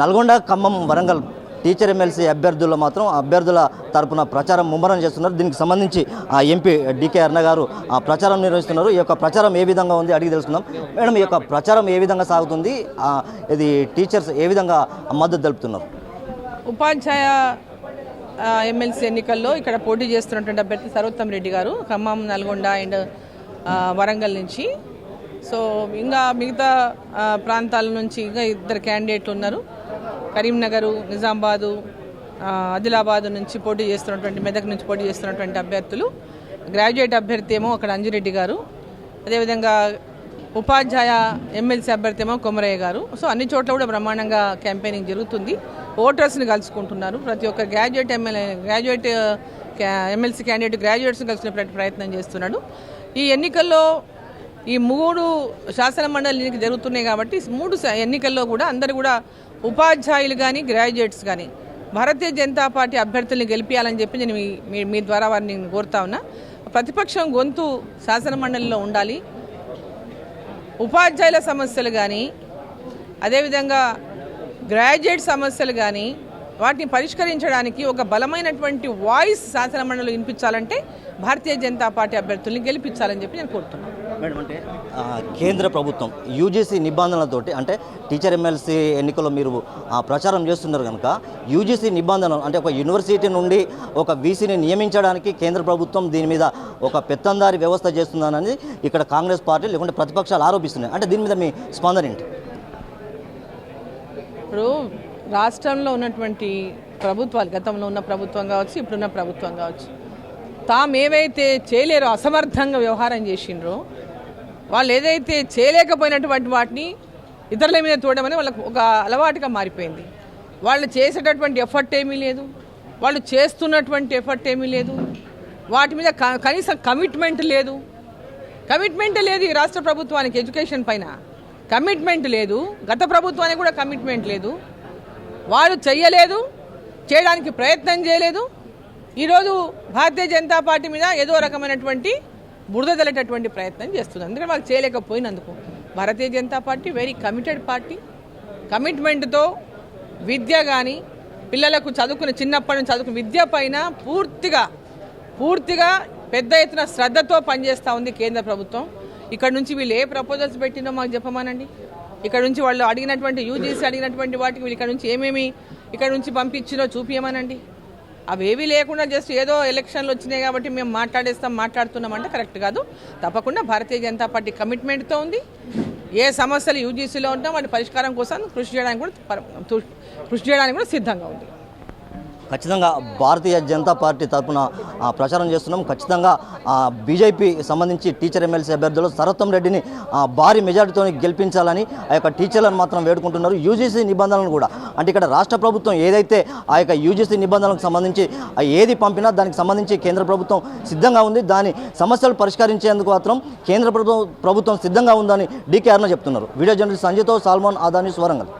Nalgonda Khammam Warangal teacher MLC అభ్యర్థులు మాత్రం అభ్యర్థుల తరపున ప్రచారం ముమ్మరం చేస్తున్నారు. దీనికి సంబంధించి ఆ ఎంపీ డికే అర్ణ గారు ఆ ప్రచారం నిర్వహిస్తున్నారు. ఈ యొక్క ప్రచారం ఏ విధంగా ఉంది అడిగి తెలుసుకుందాం. మేడం ఈ యొక్క ప్రచారం ఏ విధంగా సాగుతుంది? ఇది టీచర్స్ ఏ విధంగా మద్దతు తెలుపుతున్నారు? ఉపాధ్యాయ ఎమ్మెల్సీ ఎన్నికల్లో ఇక్కడ పోటీ చేస్తున్నటువంటి అభ్యర్థి సర్వోత్తమ్ రెడ్డి గారు ఖమ్మం నల్గొండ అండ్ వరంగల్ నుంచి. సో ఇంకా మిగతా ప్రాంతాల నుంచి ఇంకా ఇద్దరు క్యాండిడేట్లు ఉన్నారు. కరీంనగర్ నిజామాబాదు ఆ, ఆదిలాబాద్ నుంచి పోటీ చేస్తున్నటువంటి మెదక్ నుంచి పోటీ చేస్తున్నటువంటి అభ్యర్థులు. గ్రాడ్యుయేట్ అభ్యర్థి ఏమో అక్కడ అంజిరెడ్డి గారు. అదేవిధంగా ఉపాధ్యాయ ఎమ్మెల్సీ అభ్యర్థి ఏమో కొమరయ్య గారు. సో అన్ని చోట్ల కూడా బ్రహ్మాండంగా క్యాంపెయినింగ్ జరుగుతుంది. ఓటర్స్ని కలుసుకుంటున్నారు. ప్రతి ఒక్క graduate MLA graduate MLC candidate గ్రాడ్యుయేట్స్ని కలిసిన ప్రయత్నం చేస్తున్నాడు. ఈ ఎన్నికల్లో ఈ మూడు శాసన మండలి జరుగుతున్నాయి కాబట్టి మూడు ఎన్నికల్లో కూడా అందరూ కూడా ఉపాధ్యాయులు కానీ గ్రాడ్యుయేట్స్ కానీ భారతీయ జనతా పార్టీ అభ్యర్థుల్ని గెలిపించాలని చెప్పి నేను మీ- మీ ద్వారా వారిని కోరుతా ఉన్నా. ప్రతిపక్షం గొంతు శాసనమండలిలో ఉండాలి. ఉపాధ్యాయుల సమస్యలు కానీ అదేవిధంగా గ్రాడ్యుయేట్ సమస్యలు కానీ వాటిని పరిష్కరించడానికి ఒక బలమైనటువంటి వాయిస్ శాసనమండలిలో వినిపించాలంటే భారతీయ జనతా పార్టీ అభ్యర్థుల్ని గెలిపించాలని చెప్పి నేను కోరుతున్నాను. మేడం అంటే కేంద్ర ప్రభుత్వం యూజీసీ నిబంధనలతోటి అంటే టీచర్ ఎమ్మెల్సీ ఎన్నికల్లో మీరు ఆ, ప్రచారం చేస్తున్నారు కనుక యూజీసీ నిబంధనలు అంటే ఒక యూనివర్సిటీ నుండి ఒక వీసీని నియమించడానికి కేంద్ర ప్రభుత్వం దీని మీద ఒక పెత్తందారి వ్యవస్థ చేస్తుందనని ఇక్కడ కాంగ్రెస్ పార్టీ లేకుంటే ప్రతిపక్షాలు ఆరోపిస్తున్నాయి. అంటే దీని మీద మీ స్పందన ఏంటి? ఇప్పుడు రాష్ట్రంలో ఉన్నటువంటి ప్రభుత్వాలు గతంలో ఉన్న ప్రభుత్వం కావచ్చు ఇప్పుడున్న ప్రభుత్వం కావచ్చు తాము చేయలేరో అసమర్థంగా వ్యవహారం చేసిండ్రో వాళ్ళు ఏదైతే చేయలేకపోయినటువంటి వాటిని ఇతరుల మీద చూడమని వాళ్ళకు ఒక అలవాటుగా మారిపోయింది. వాళ్ళు చేసేటటువంటి ఎఫర్ట్ ఏమీ లేదు. వాళ్ళు చేస్తున్నటువంటి ఎఫర్ట్ ఏమీ లేదు. వాటి మీద కనీసం కమిట్మెంట్ లేదు. కమిట్మెంట్ లేదు ఈ రాష్ట్ర ప్రభుత్వానికి ఎడ్యుకేషన్ పైన. కమిట్మెంట్ లేదు. గత ప్రభుత్వానికి కూడా కమిట్మెంట్ లేదు. వారు చెయ్యలేదు చేయడానికి ప్రయత్నం చేయలేదు. ఈరోజు భారతీయ జనతా పార్టీ మీద ఏదో రకమైనటువంటి బురద తెలటటువంటి ప్రయత్నం చేస్తుంది. అందుకని వాళ్ళు చేయలేకపోయినందుకు. Bharatiya Janata party very committed party కమిట్మెంట్తో విద్య కానీ పిల్లలకు చదువుకున్న చిన్నప్పటి నుంచి చదువుకుని విద్య పైన పూర్తిగా పూర్తిగా పెద్ద ఎత్తున శ్రద్ధతో పనిచేస్తూ ఉంది కేంద్ర ప్రభుత్వం. ఇక్కడ నుంచి వీళ్ళు ఏ ప్రపోజల్స్ పెట్టినో మాకు చెప్పమానండి. ఇక్కడ నుంచి వాళ్ళు అడిగినటువంటి యూజీసీ అడిగినటువంటి వాటికి వీళ్ళు ఇక్కడ నుంచి ఏమేమి ఇక్కడ నుంచి పంపించినో చూపించమనండి అవేవి లేకుండా జస్ట్ ఏదో ఎలక్షన్లు వచ్చినాయి కాబట్టి మేము మాట్లాడేస్తాం మాట్లాడుతున్నాం అంటే కరెక్ట్ కాదు. తప్పకుండా భారతీయ జనతా పార్టీ కమిట్మెంట్తో ఉంది. ఏ సమస్యలు యూజీసీలో ఉంటాం వాటి పరిష్కారం కోసం కృషి చేయడానికి కూడా కృషి చేయడానికి కూడా సిద్ధంగా ఉంది. ఖచ్చితంగా భారతీయ జనతా పార్టీ తరఫున ప్రచారం చేస్తున్నాం. ఖచ్చితంగా బీజేపీ సంబంధించి టీచర్ ఎమ్మెల్సీ అభ్యర్థులు సరత్వం రెడ్డిని భారీ మెజార్టీతో గెలిపించాలని ఆ యొక్క టీచర్లను మాత్రం వేడుకుంటున్నారు. యూజీసీ నిబంధనలను కూడా. అంటే ఇక్కడ రాష్ట్ర ప్రభుత్వం ఏదైతే ఆ యొక్క యూజీసీ నిబంధనలకు సంబంధించి ఏది పంపినా దానికి సంబంధించి కేంద్ర ప్రభుత్వం సిద్ధంగా ఉంది. దాని సమస్యలు పరిష్కరించేందుకు మాత్రం కేంద్ర ప్రభుత్వం ప్రభుత్వం సిద్ధంగా ఉందని డీకే అరుణ చెప్తున్నారు. వీడియో జర్నలిస్ట్ సంజయ్తో సాల్మాన్ ఆదాని స్వరంగల్.